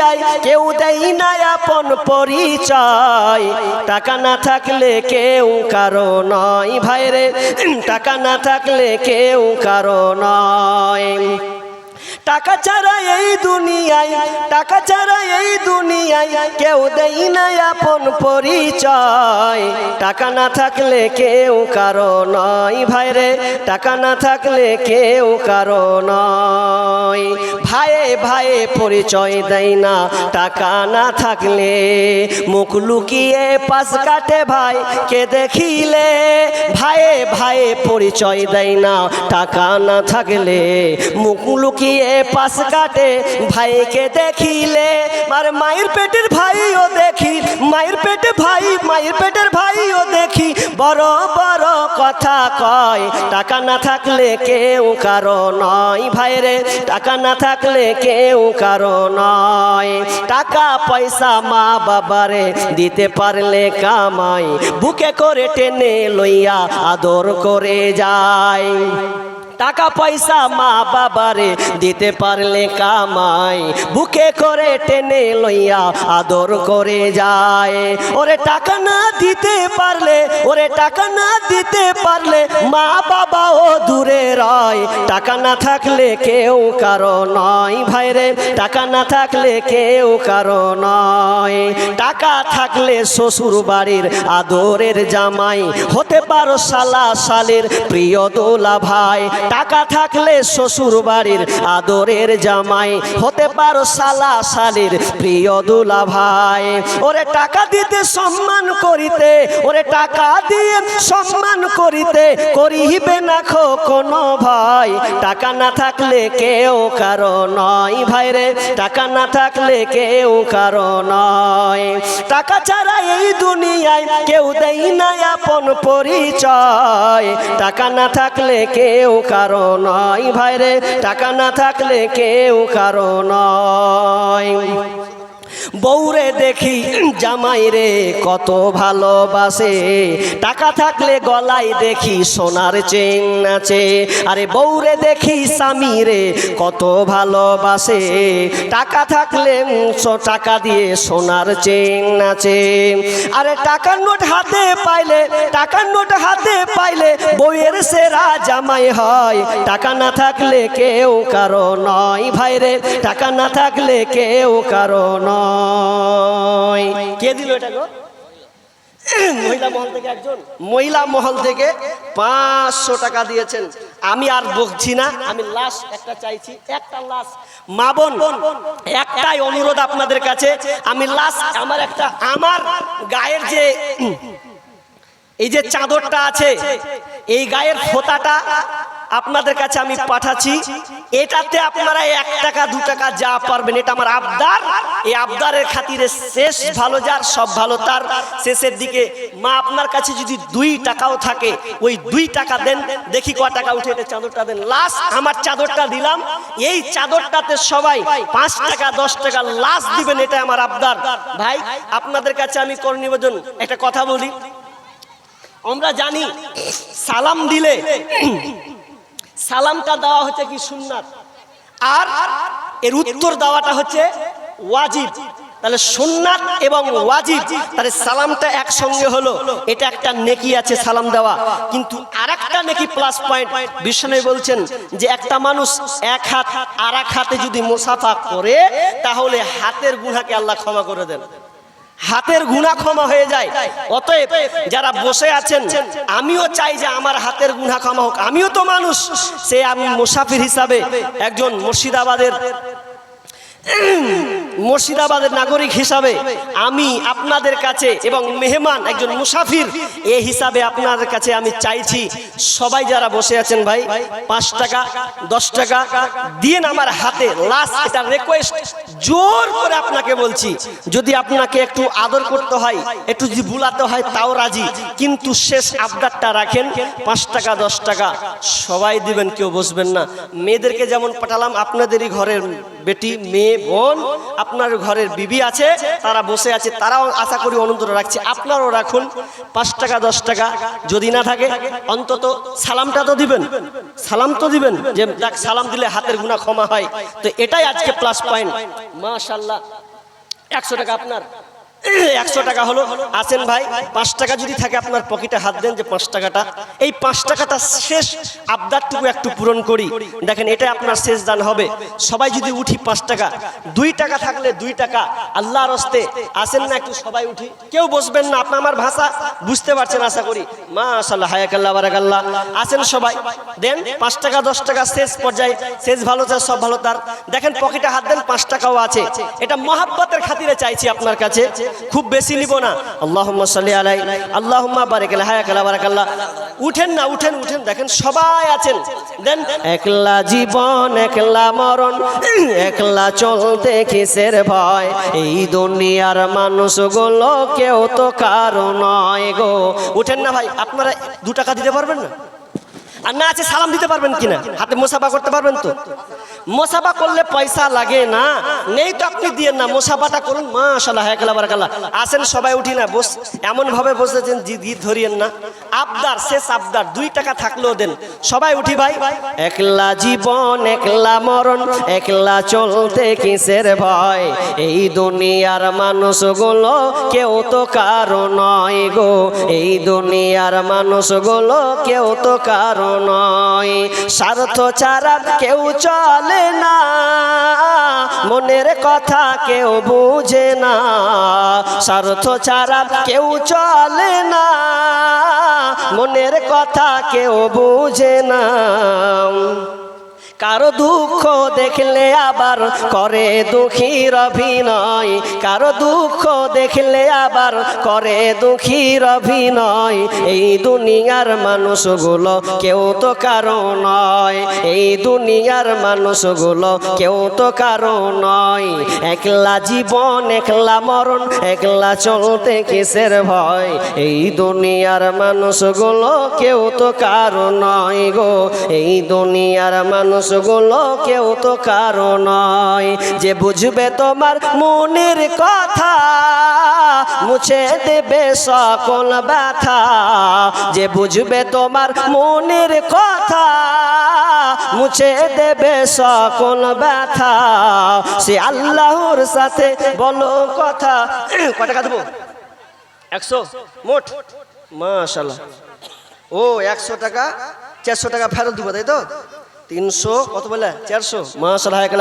দুনিয়ায় কেউ দেয় না আপন পরিচয়। টাকা না থাকলে কেউ কারও নয়। ভাইরে, টাকা না থাকলে কেউ কারও নয়। টাকা ছাড়া এই দুনিয়ায়, টাকা ছাড়া এই দুনিয়ায় কেউ দেই না আপন পরিচয়। টাকা না থাকলে কেউ কারও নয়, ভাইরে, টাকা না থাকলে কেউ কারও নয়। ভাইয়ে ভাইয়ে পরিচয় দেয় না, টাকা না থাকলে। মুখ লুকিয়ে পাশ কাটে ভাই, কে দেখিলে? ভাইয়ে ভাইয়ে পরিচয় দেয় না, টাকা না থাকলে। মুখ লুকিয়ে পাশ কাটে, ভাইকে দেখিলে আর মায়ের পেটের ভাইও দেখি, মায়ের পেটে ভাই, মায়ের পেটের ভাইও দেখি। বড় বড় কথা কয়, টাকা না থাকলে কেউ কারও নয়। ভাইরে, টাকা না থাকলে কেউ কারও নয়। টাকা, পয়সা মা বাবারে দিতে পারলে কামাই, বুকে করে টেনে লইয়া আদর করে যায়। টাকা পয়সা মা বাবারে দিতে পারলে কামাই। বুকে করে টেনে লইয়া আদর করে যায়। ওরে টাকা না দিতে পারলে, ওরে টাকা না দিতে পারলে মা বাবাও দূরে রয়। টাকা না থাকলে কেউ কারও নয়। ভাইরে, টাকা না থাকলে কেউ কারও নয়। টাকা থাকলে শ্বশুর বাড়ির আদরের জামাই। হতে পারো সালা সালের প্রিয় দোলা ভাই। টাকা থাকলে শ্বশুর বাড়ির আদরের জামাই হতে পারো সালা সালের প্রিয় দুলা ভাই ওরে টাকা দিতে সম্মান করিতে, ওরে টাকা দিয়ে সম্মান করিতে করিবে না খো কোনো ভাই। টাকা না থাকলে কেউ কারও নয় ভাইরে টাকা না থাকলে কেউ কারও নয়। টাকা ছাড়া এই দুনিয়ায় কেউ দেই না আপন পরিচয়। টাকা না থাকলে কেউ কারও নয় ভাইরে টাকা না থাকলে কেউ কারও নয়। বউরে দেখি জামাই রে কত ভালোবাসে। টাকা থাকলে গলায় দেখি সোনার চেন আছে। আরে বউরে দেখি স্বামী রে কত ভালোবাসে। টাকা থাকলে টাকা দিয়ে সোনার চেন আছে। আরে টাকার নোট হাতে পাইলে, টাকার নোট হাতে পাইলে বউয়ের সেরা জামাই হয়। টাকা না থাকলে কেউ কারও নয় ভাইরে। টাকা না থাকলে কেউ কারও নয়। কে দিল এটা গো? মহিলা মহল থেকে একজন? মহিলা মহল থেকে পাঁচশো টাকা দিয়েছেন। আমি আর বকছি না, আমি লাশ একটা চাইছি, একটা লাশ। মা বোন, একটাই অনুরোধ আপনাদের কাছে, আমি লাশ, আমার একটা, আমার গায়ের যে, এই যে চাদরটা আছে, এই গায়ের ফোতাটা আপনাদের কাছে আমি পাঠাচ্ছি। এটাতে আপনারা এক টাকা, দু টাকা যা পারবেন, এটা আমার আবদার। এই আবদারের খাতিরে শেষ ভালো যার, সব ভালো তার। শেষের দিকে মা আপনার কাছে যদি দুই টাকাও থাকে, ওই দুই টাকা দেন। দেখি ক টাকা উঠে এটা চাদরটা দেন। লাস্ট আমার চাদরটা দিলাম। এই চাদরটাতে সবাই পাঁচ টাকা, দশ টাকা লাস্ট দিবেন এটা আমার আবদার। ভাই, আপনাদের কাছে আমি কর নিবেদন। একটা কথা বলি। আমরা জানি, সালাম দিলে সালামটা দেওয়া হচ্ছে কি সুন্নাত? আর এর উত্তর দেওয়াটা হচ্ছে ওয়াজিব। তাহলে সুন্নাত এবং ওয়াজিব, তাহলে সালামটা একসঙ্গে হলো, এটা একটা নেকি আছে সালাম দেওয়া। কিন্তু আরেকটা নেকি প্লাস পয়েন্ট বিষ্ণু বলছেন যে একটা মানুষ এক হাত আর হাতে যদি মুসাফা করে, তাহলে হাতের গুনাকে আল্লাহ ক্ষমা করে দেন। হাতের গুণা ক্ষমা হয়ে যায়। অতএব যারা বসে আছেন, আমিও চাই যে আমার হাতের গুণা ক্ষমা হোক। আমিও তো মানুষ। সে আমি মুসাফির হিসাবে একজন মুর্শিদাবাদের মুর্শিদাবাদের নাগরিক হিসাবে আমি আপনাদের কাছে এবং মেহমান একজন মুসাফির, এ হিসাবে আপনাদের কাছে আমি চাইছি, সবাই যারা বসে আছেন ভাই, পাঁচ টাকা, দশ টাকা, দিন আমার হাতে লাস্ট এটা রিকোয়েস্ট জোর করে আপনাকে বলছি, যদি আপনাকে একটু আদর করতে হয়, একটু যদি ভুলাতে হয়, তাও রাজি, কিন্তু শেষ আবদারটা রাখেন, পাঁচ টাকা, দশ টাকা, সবাই দিবেন, কেউ বসবেন না। মেয়েদেরকে যেমন পাঠালাম, আপনাদেরই ঘরের বেটি, মেয়ে, বোন, আপনার ঘরের বিবি আছে, তারা বসে আছে, তারাও আশা করি অনন্তর রাখছে, আপনারও রাখুন, পাঁচ টাকা, দশ টাকা, যদি না থাকে, অন্তত সালামটা তো দিবেন, সালাম তো দিবেন, যে সালাম দিলে হাতের গুণা ক্ষমা হয়। তো এটাই আজকে প্লাস পয়েন্ট মাশাল্লাহ একশো টাকা আপনার। একশো টাকা হলো। আসেন ভাই, পাঁচ টাকা যদি থাকে আপনার পকেটে হাত দেন যে পাঁচ টাকাটা। এই পাঁচ টাকাটা শেষ, আবদারটুকু একটু পূরণ করি। দেখেন এটা আপনার শেষ দান হবে। সবাই যদি উঠি পাঁচ টাকা, দুই টাকা থাকলে দুই টাকা আল্লাহ রস্তে আসেন না একটু সবাই উঠি। কেউ বসবেন না আপনার আমার ভাষা বুঝতে পারছেন, আশা করি। মা আসাল্লাহ হায়াকাল্লাহ, বারাকাল্লাহ। আসেন সবাই, দেন, পাঁচ টাকা, দশ টাকা, শেষ পর্যায়ে। শেষ ভালো চায়, সব ভালো তার। দেখেন, পকেটে হাত দেন, পাঁচ টাকাও আছে। এটা মহাব্বতের খাতিরে চাইছি আপনার কাছে। খুব বেশি নিব না। আল্লাহুম্মা সাল্লি আলাই, আল্লাহুম্মা বারিক আলাই হায়াকাল্লাহ বারাকাল্লাহ। উঠেন না, উঠেন উঠেন, দেখেন সবাই আছেন। দেন একলা জীবন, একলা মরণ, একলা চলতে কিসের ভয়? এই দুনিয়ার মানুষগুলো কেউ তো কারও নয় গো। উঠেন না ভাই, আপনারা দু টাকা দিতে পারবেন না? আর না আছে সালাম দিতে পারবেন কিনা? হাতে মোসাফা করতে পারবেন তো? মোসাফা করলে পয়সা লাগে না। নেই তো আপনি দিয়ে না, মোসাফাটা করুন মাশাল্লাহ হেকলা বারাকাল্লাহ। আসেন, সবাই উঠি না, বস এমন ভাবে বসেছেন জিদ ধরিয়েন না। আবদার, শেষ আবদার, দুই টাকা থাকলেও দেন। সবাই উঠি, ভাই। একলা জীবন, একলা মরণ, একলা চলতে কিসের ভয়? এই দুনিয়ার মানুষগুলো কেউ তো কারও নয় গো। এই দুনিয়ার মানুষগুলো কেউ তো কারও নয়। স্বার্থ ছাড়া কেউ চলে না। মনের কথা কেউ বুঝে না। স্বার্থ ছাড়া কেউ চলে না। মনের কথা কেউ বুঝে না। কারও দুঃখ দেখলে আবার করে দুঃখীর অভিনয়। কারও দুঃখ দেখলে আবার করে দুঃখীর অভিনয়। এই দুনিয়ার মানুষগুলো কেউ তো কারও নয়। এই দুনিয়ার মানুষগুলো কেউ তো কারও নয়। একলা জীবন, একলা মরণ, একলা চলতে কিসের ভয়? এই দুনিয়ার মানুষগুলো কেউ তো কারও নয় গো। এই দুনিয়ার মানুষগুলো কেউ তো কারও নয়। যে বুঝবে তোমার মনের কথা, মুছে দেবে সকল ব্যথা। যে বুঝবে তোমার মনের কথা, মুছে দেবে সকল ব্যথা। সে আল্লাহর সাথে বলো কথা। কয় টাকা দেবো একশো? মোট? মাশাল্লাহ ও, একশো টাকা, চারশো টাকা ফেরত দেবো, তাই তো? তিনশো কত বলে? চারশো?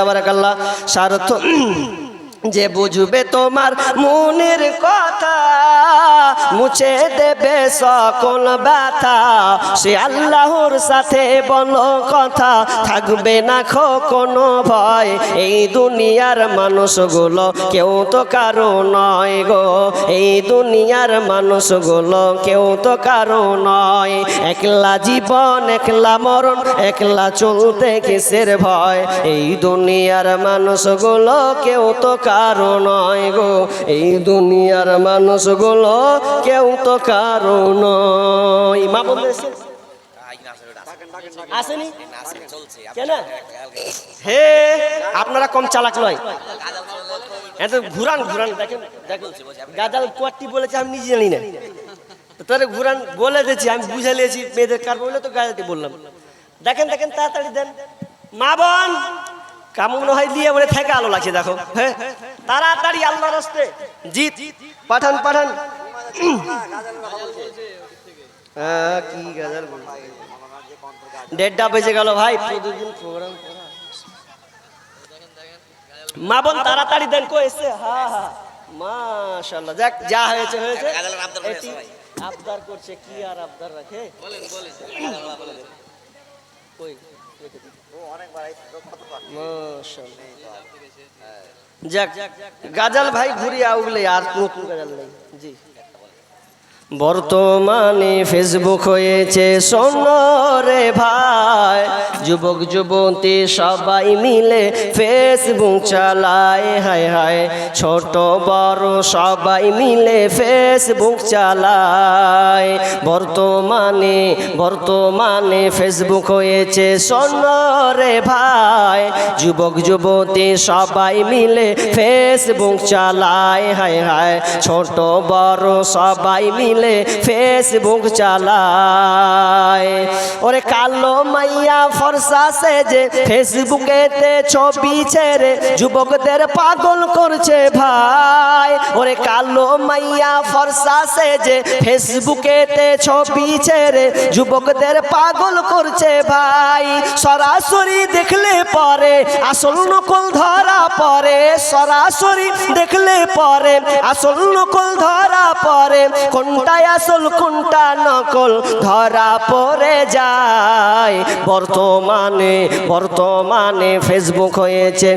বারাকাল্লাহ সারথ যে বুঝবে তোমার মনের কথা, মুছে দেবে সকল ব্যথা। সে আল্লাহর সাথে বলো কথা, থাকবে না খো কোনো ভয়। এই দুনিয়ার মানুষগুলো কেউ তো কারও নয় গো। এই দুনিয়ার মানুষগুলো কেউ তো কারও নয়। একলা জীবন, একলা মরণ, একলা চলতে কিসের ভয়? এই দুনিয়ার মানুষগুলো কেউ তো কারও নয় গো। এই দুনিয়ার মানুষ মানুষগুলো কেউ তো কারও নয়। মা বলতেছে আসেনি? কেন? হে, আপনারা কম চালাক নয়। এত ঘুরান ঘুরান, দেখেন গাজাল কোয়ারটি বলেছে, আমি নিজে জানি না। তাহলে ঘুরান বলে দিয়েছি, আমি বুঝে নিয়েছি, মেয়েদের কার বলে, তো গাজালটি বললাম। দেখেন দেখেন, তাড়াতাড়ি দেন। মা বোন কেমন হয় দিয়ে বলে থেকে আলো লাগছে দেখো। হ্যাঁ তাড়াতাড়ি আল্লাহ রাস্তে জিত পাঠান পাঠান। হ্যাঁ কি গাজাল দেড়টা বেজে গেল ভাই প্রতিদিন প্রোগ্রাম মা বোন তাড়াতাড়ি দেন কো এসে হ্যাঁ হ্যাঁ মাশাআল্লাহ যাক যা হয়েছে হয়েছে। এটি আবদার করছে কি আর আবদার রাখে? কই? মাশাআল্লাহ যাক গাজাল ভাই ঘুরিয়ে উগলে আর নতুন গাজাল নেই। জি। বর্তমানে ফেসবুক হয়েছে সোনরে ভাই। যুবক, যুবতী সবাই মিলে ফেসবুক চালায়, হায় হায়। ছোট, বড় সবাই মিলে ফেসবুক চালায়। বর্তমানে বর্তমানে ফেসবুক হয়েছে সোনরে ভাই। যুবক, যুবতী সবাই মিলে ফেসবুক চালায়, হায় হায়। ছোট, বড় সবাই মিলে মিলে ফেসবুক চালায়। ওরে কালো মাইয়া ফর্সা সেজে ফেসবুকেতে ছবি ছেড়ে যুবকদের পাগল করছে ভাই। ওরে কালো মাইয়া ফর্সা সেজে ফেসবুকেতে ছবি ছেড়ে যুবকদের পাগল করছে ভাই। সরাসরি দেখলে পরে আসল নকল ধরা পরে। সরাসরি দেখলে পরে আসল নকল ধরা পরে। কোনটাই আসল কোনটা নকল ধরা পড়ে যায়? বর্তমানে বর্তমানে ফেসবুক হয়েছে।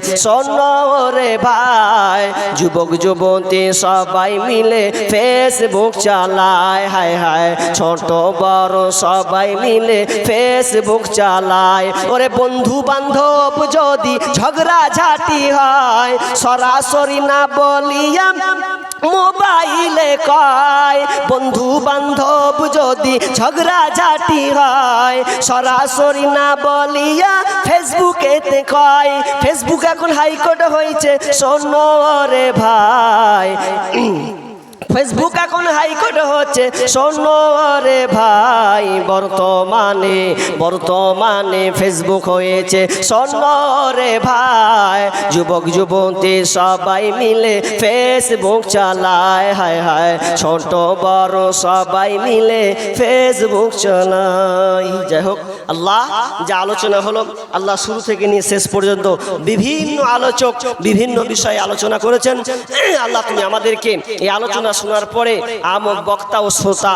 রে ভাই, যুবক, যুবতী সবাই মিলে ফেসবুক চালায়। হায় হায়, ছোট, বড় সবাই মিলে ফেসবুক চালায়। ওরে বন্ধু বান্ধব যদি ঝগড়া ঝাঁটি হয়, সরাসরি না বলিয়া মোবাইলে কয়, বন্ধু বান্ধব যদি ঝগড়া ঝাটি হয়, সরাসরি না বলিয়া ফেসবুকে কয়, ফেসবুক এখন হাইকোর্ট হয়েছে শোনো রে ভাই। ফেসবুক এখন হাইকোর্ট হচ্ছে। শোনো রে ভাই, বর্তমানে বর্তমানে ফেসবুক হয়েছে। শোনো রে ভাই, যুবক, যুবতী সবাই মিলে ফেসবুক চালায়। হায় হায়, ছোট, বড় সবাই মিলে ফেসবুক চালায়। যাই হোক, আল্লাহ যা আলোচনা হলো, আল্লাহ শুরু থেকে নিয়ে শেষ পর্যন্ত বিভিন্ন আলোচক বিভিন্ন বিষয়ে আলোচনা করেছেন। আল্লাহ তুমি আমাদেরকে এই আলোচনা শোনার পরে আম বক্তা ও শ্রোতা